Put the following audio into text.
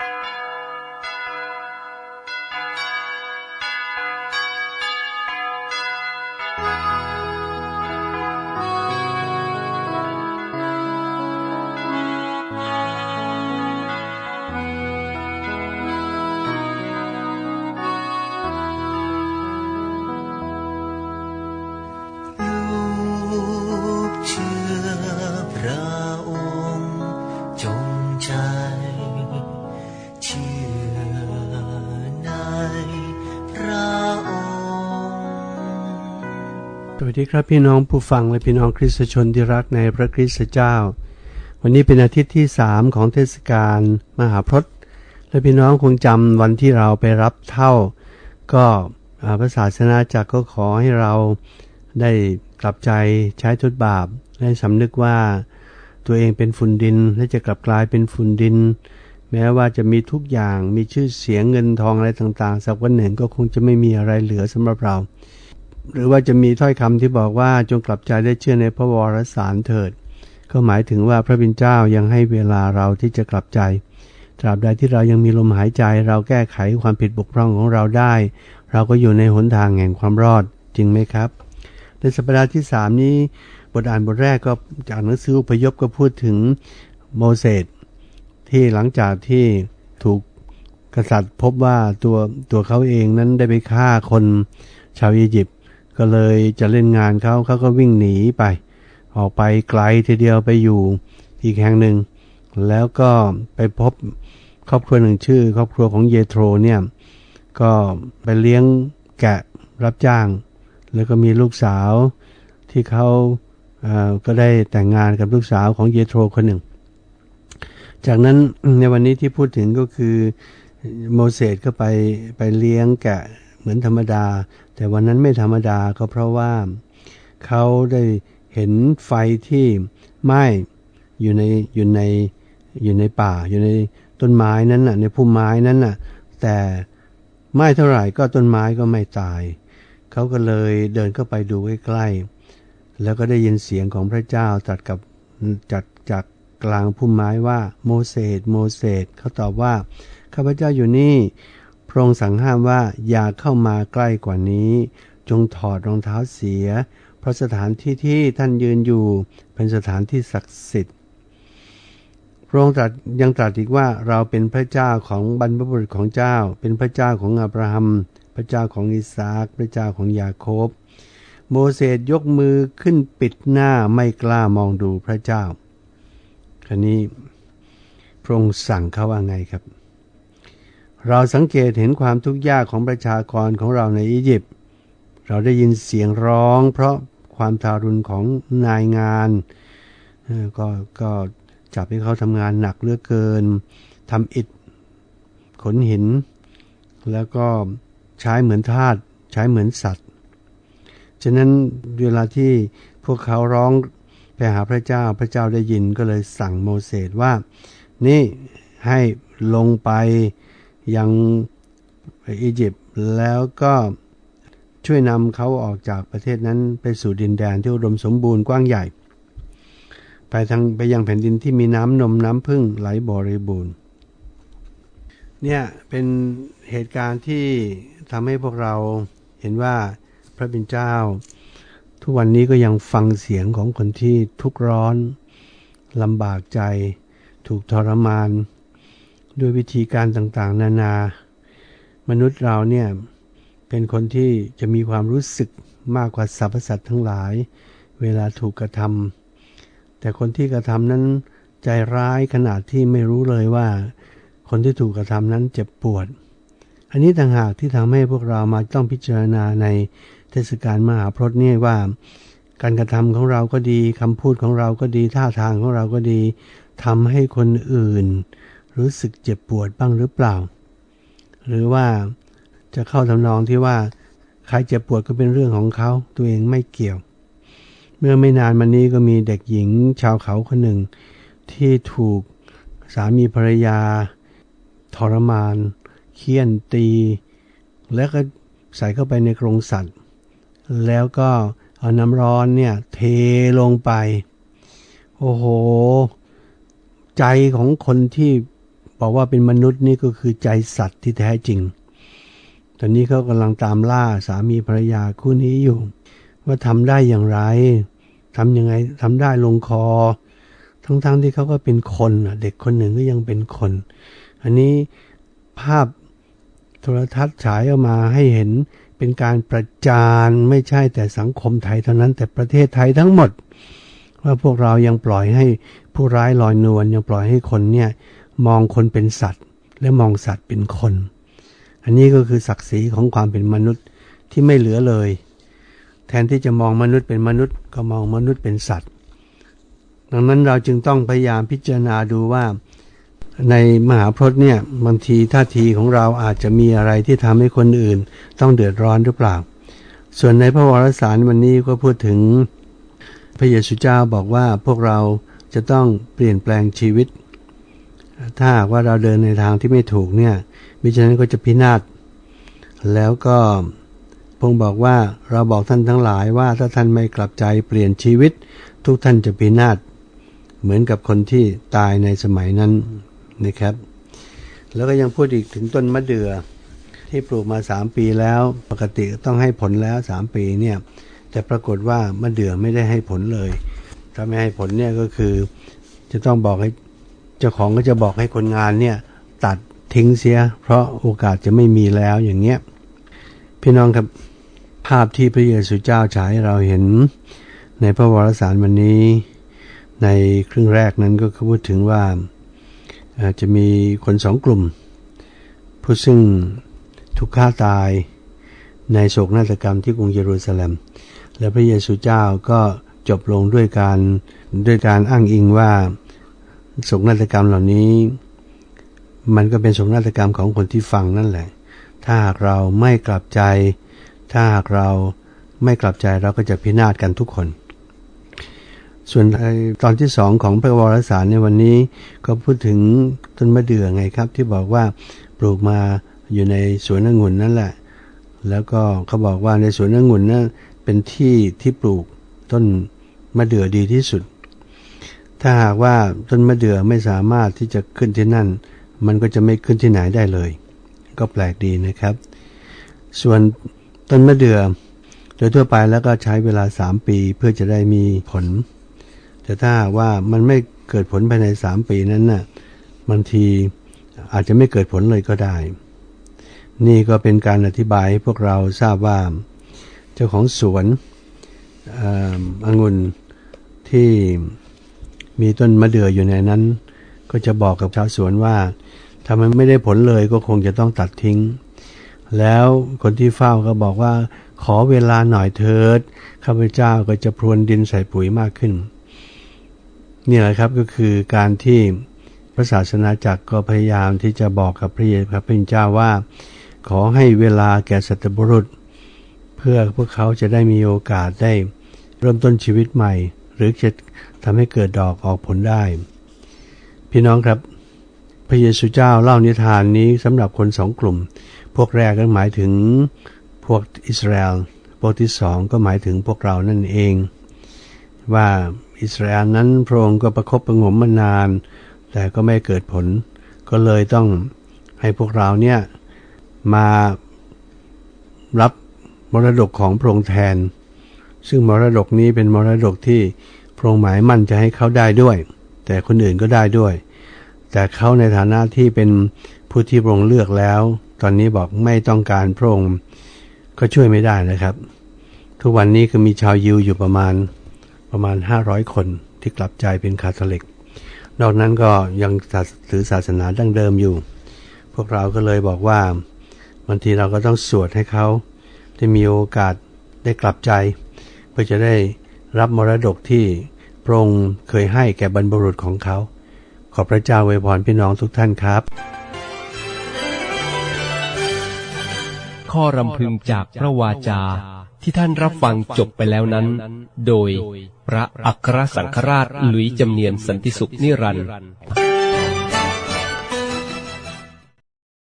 ลู สวัสดีครับพี่น้องผู้ฟังและพี่น้องคริสตชนที่รักในพระคริสตเจ้า วันนี้เป็นอาทิตย์ที่สามของเทศกาลมหาพรตและพี่น้องคงจำวันที่เราไปรับเท่า ก็พระศาสนาจักรก็ขอให้เราได้กลับใจใช้ทุตบาปได้สำนึกว่าตัวเองเป็นฝุ่นดินและจะกลับกลายเป็นฝุ่นดิน แม้ว่าจะมีทุกอย่างมีชื่อเสียงเงินทองอะไรต่างๆสักวันหนึ่งก็คงจะไม่มีอะไรเหลือสำหรับเรา หรือว่าจะมีถ้อยคำที่บอกว่าจงกลับใจได้เชื่อในพระวรสารเถิด ก็หมายถึงว่าพระบิดาเจ้ายังให้เวลาเราที่จะกลับใจ ตราบใดที่เรายังมีลมหายใจ เราแก้ไขความผิดบกพร่องของเราได้ เราก็อยู่ในหนทางแห่งความรอดจริงไหมครับ ในสัปดาห์ที่สามนี้บทอ่านบทแรกก็จากหนังสืออพยพก็พูดถึงโมเสสที่หลังจากที่ถูกกษัตริย์พบว่าตัวตัวเขาเองนั้นได้ไปฆ่าคนชาวอียิปต์ ก็เลยจะเล่นงานเขาเขาก็วิ่งหนีไป ออกไปไกลทีเดียวไปอยู่อีกแห่งหนึ่ง แล้วก็ไปพบครอบครัวหนึ่งชื่อ ครอบครัวของเยโทรเนี่ยก็ไปเลี้ยงแกะรับจ้าง แล้วก็มีลูกสาวที่เขาเอ่อก็ได้แต่งงานกับลูกสาวของเยโทรคนหนึ่ง จากนั้นในวันนี้ที่พูดถึงก็คือโมเสสก็ไปไปเลี้ยงแกะ เหมือนธรรมดา แต่วันนั้นไม่ธรรมดาก็เพราะว่าเขาได้เห็นไฟที่ไหม้อยู่ในอยู่ในอยู่ในป่าอยู่ในต้นไม้นั้นน่ะในพุ่มไม้นั้นน่ะ แต่ไหม้เท่าไหร่ก็ต้นไม้ก็ไม่ตาย เขาก็เลยเดินเข้าไปดูใกล้ๆแล้วก็ได้ยินเสียงของพระเจ้าตรัสกับจากจากกลางพุ่มไม้ว่าโมเสสโมเสสเขาตอบว่าข้าพเจ้าอยู่นี่ ระองค์สั่งห้ามว่าอย่าเข้ามาใกล้กว่านี้ จงถอดรองเท้าเสีย เพราะสถานที่ที่ท่านยืนอยู่เป็นสถานที่ศักดิ์สิทธิ์พระองค์ตรัสยังตรัสอีกว่าเราเป็นพระเจ้าของบรรพบุรุษของเจ้า เป็นพระเจ้าของอับราฮัม พระเจ้าของอิสาคพระเจ้าของยาโคบ โมเสสยกมือขึ้นปิดหน้าไม่กล้ามองดูพระเจ้าครนี้พระองค์สั่งเขาว่าไงครับ เราสังเกตเห็นความทุกข์ยากของประชากรของเราในอียิปต์ เราได้ยินเสียงร้อง เพราะความทารุณของนายงาน ก็ก็จับให้เขาทำงานหนักเหลือเกินทำอิฐขนหิน แล้วก็ใช้เหมือนทาสใช้เหมือนสัตว์ ฉะนั้นเวลาที่พวกเขาร้องไปหาพระเจ้าพระเจ้าได้ยินก็เลยสั่งโมเสสว่า นี่ให้ลงไป ยังอียิปต์แล้วก็ช่วยนำเขาออกจากประเทศนั้นไปสู่ดินแดนที่อุดมสมบูรณ์กว้างใหญ่ ไปทางไปยังแผ่นดินที่มีน้ำนมน้ำพึ่งไหลบริบูรณ์เนี่ยเป็นเหตุการณ์ที่ทำให้พวกเราเห็นว่าพระบิดาเจ้า ทุกวันนี้ก็ยังฟังเสียงของคนที่ทุกข์ร้อนลำบากใจ ถูกทรมาน ด้วยวิธีการต่างๆ นานามนุษย์เราเนี่ยเป็นคนที่จะมีความรู้สึกมากกว่าสรรพสัตว์ทั้งหลาย เวลาถูกกระทำแต่คนที่กระทำนั้นใจร้ายขนาดที่ไม่รู้เลยว่า คนที่ถูกกระทำนั้นเจ็บปวด อันนี้ต่างหากที่ทำให้พวกเรามาต้องพิจารณาในเทศกาลมหาพรตเนี่ยว่า การกระทำของเราก็ดีคำพูดของเราก็ดีท่าทางของเราก็ดีทำให้คนอื่น รู้สึกเจ็บปวดบ้างหรือเปล่า หรือว่าจะเข้าทำนองที่ว่าใครเจ็บปวดก็เป็นเรื่องของเขาตัวเองไม่เกี่ยว เมื่อไม่นานมานี้ก็มีเด็กหญิงชาวเขาคนหนึ่ง ที่ถูกสามีภรรยา ทรมาน เคี่ยนตี แล้วก็ใส่เข้าไปในกรงสัตว์ แล้วก็เอาน้ำร้อนเนี่ยเทลงไป โอ้โห ใจของคนที่ บอกว่าเป็นมนุษย์นี่ก็คือใจสัตว์ที่แท้จริง ตอนนี้เขากำลังตามล่าสามีภรรยาคู่นี้อยู่ ว่าทำได้อย่างไรทำยังไงทำได้ลงคอ ทั้งๆทที่เขาก็เป็นคนเด็กคนหนึ่งก็ยังเป็นคน อันนี้ภาพโทรทัศน์ฉายออกมาให้เห็นเป็นการประจานไม่ใช่แต่สังคมไทยเท่านั้นแต่ประเทศไทยทั้งหมด ว่าพวกเรายังปล่อยให้ผู้ร้ายลอยนวลยังปล่อยให้คนเนี่ย มองคนเป็นสัตว์ และมองสัตว์เป็นคน อันนี้ก็คือศักดิ์ศรีของความเป็นมนุษย์ที่ไม่เหลือเลย แทนที่จะมองมนุษย์เป็นมนุษย์ ก็มองมนุษย์เป็นสัตว์ ดังนั้นเราจึงต้องพยายามพิจารณาดูว่า ในมหาพรตเนี่ยบางทีท่าทีของเราอาจจะมีอะไรที่ทำให้คนอื่น ต้องเดือดร้อนหรือเปล่า ส่วนในพระวรสารวันนี้ก็พูดถึงพระเยซูเจ้าบอกว่าพวกเราจะต้องเปลี่ยนแปลงชีวิต ถ้าหากว่าเราเดินในทางที่ไม่ถูกเนี่ยมิฉะนั้นก็จะพินาศแล้วก็พงบอกว่าเราบอกท่านทั้งหลายว่าถ้าท่านไม่กลับใจเปลี่ยนชีวิต ทุกท่านจะพินาศเหมือนกับคนที่ตายในสมัยนั้นนะครับ แล้วก็ยังพูดอีกถึงต้นมะเดื่อที่ปลูกมาสามปีแล้ว ปกติต้องให้ผลแล้วสามปีเนี่ยแต่ปรากฏว่ามะเดื่อไม่ได้ให้ผลเลย ถ้าไม่ให้ผลเนี่ยก็คือ จะต้องบอกให้ เจ้าของก็จะบอกให้คนงานเนี่ยตัดทิ้งเสีย เพราะโอกาสจะไม่มีแล้วอย่างเงี้ยพี่น้องครับภาพที่พระเยซูเจ้าฉายเราเห็น ในพระวรสารวันนี้ ในครึ่งแรกนั้นก็คือพูดถึงว่าจะมีคนสองกลุ่ม ผู้ซึ่งถูกฆ่าตายในโศกนาฏกรรมที่กรุงเยรูซาเล็ม และพระเยซูเจ้าก็จบลงด้วยการด้วยการอ้างอิงว่า โศกนาฏกรรมเหล่านี้ มันก็เป็นโศกนาฏกรรมของคนที่ฟังนั่นแหละ ถ้าหากเราไม่กลับใจ ถ้าหากเราไม่กลับใจเราก็จะพินาศกันทุกคน ส่วนตอนที่สองของพระวรสารในวันนี้ก็พูดถึงต้นมะเดื่อไงครับ ที่บอกว่าปลูกมาอยู่ในสวนองุ่นนั่นแหละ แล้วก็เขาบอกว่าในสวนองุ่นนั้นเป็นที่ที่ปลูกต้นมะเดื่อดีที่สุด ถ้าหากว่าต้นมะเดื่อไม่สามารถที่จะขึ้นที่นั่น มันก็จะไม่ขึ้นที่ไหนได้เลย ก็แปลกดีนะครับ ส่วนต้นมะเดื่อโดยทั่วไปแล้วก็ใช้เวลา 3 ปีเพื่อจะได้มีผล แต่ถ้าว่ามันไม่เกิดผลภายใน 3 ปีนั้นน่ะบางทีอาจจะไม่เกิดผลเลยก็ได้ นี่ก็เป็นการอธิบายให้พวกเราทราบว่า เจ้าของสวนอ่อองุ่นที่ มีต้นมะเดื่ออยู่ในนั้น ก็จะบอกกับชาวสวนว่า ถ้ามันไม่ได้ผลเลยก็คงจะต้องตัดทิ้ง แล้วคนที่เฝ้าก็บอกว่า ขอเวลาหน่อยเถิดข้าพเจ้าก็จะพรวนดินใส่ปุ๋ยมากขึ้น นี่แหละครับก็คือการที่พระศาสนาจักรก็พยายามที่จะบอกกับพระเยซูพระเป็นเจ้าว่า ขอให้เวลาแก่สัตบุรุษ เพื่อพวกเขาจะได้มีโอกาสได้เริ่มต้นชีวิตใหม่ หรือจะ ทำให้เกิดดอกออกผลได้ พี่น้องครับ พระเยซูเจ้าเล่านิทานนี้สำหรับคนสองกลุ่ม พวกแรกก็หมายถึงพวกอิสราเอลพวกที่สองก็หมายถึงพวกเรานั่นเอง ว่าอิสราเอลนั้นพระองค์ก็ประคบประงมมานาน แต่ก็ไม่เกิดผล ก็เลยต้องให้พวกเราเนี่ยมารับมรดกของพระองค์แทน ซึ่งมรดกนี้เป็นมรดกที่ พระองค์หมายมั่นจะให้เขาได้ด้วย แต่คนอื่นก็ได้ด้วย แต่เขาในฐานะที่เป็นผู้ที่พระองค์เลือกแล้ว ตอนนี้บอกไม่ต้องการพระองค์ก็ช่วยไม่ได้นะครับ ทุกวันนี้คือมีชาวยิวอยู่ประมาณประมาณ 500 คนที่กลับใจเป็นคาทอลิก นอกนั้นก็ยังถือศาสนาดั้งเดิมอยู่ พวกเราก็เลยบอกว่าบางทีเราก็ต้องสวดให้เขาได้มีโอกาสได้กลับใจ เพื่อจะได้ รับมรดกที่พระองค์เคยให้แก่บรรพบุรุษของเขา ขอพระเจ้าไวยพรพี่น้องทุกท่านครับ ข้อรำพึงจากพระวาจาที่ท่านรับฟังจบไปแล้วนั้น โดยพระอัครสังฆราชหลุยจำเนียนสันติสุขนิรันดร์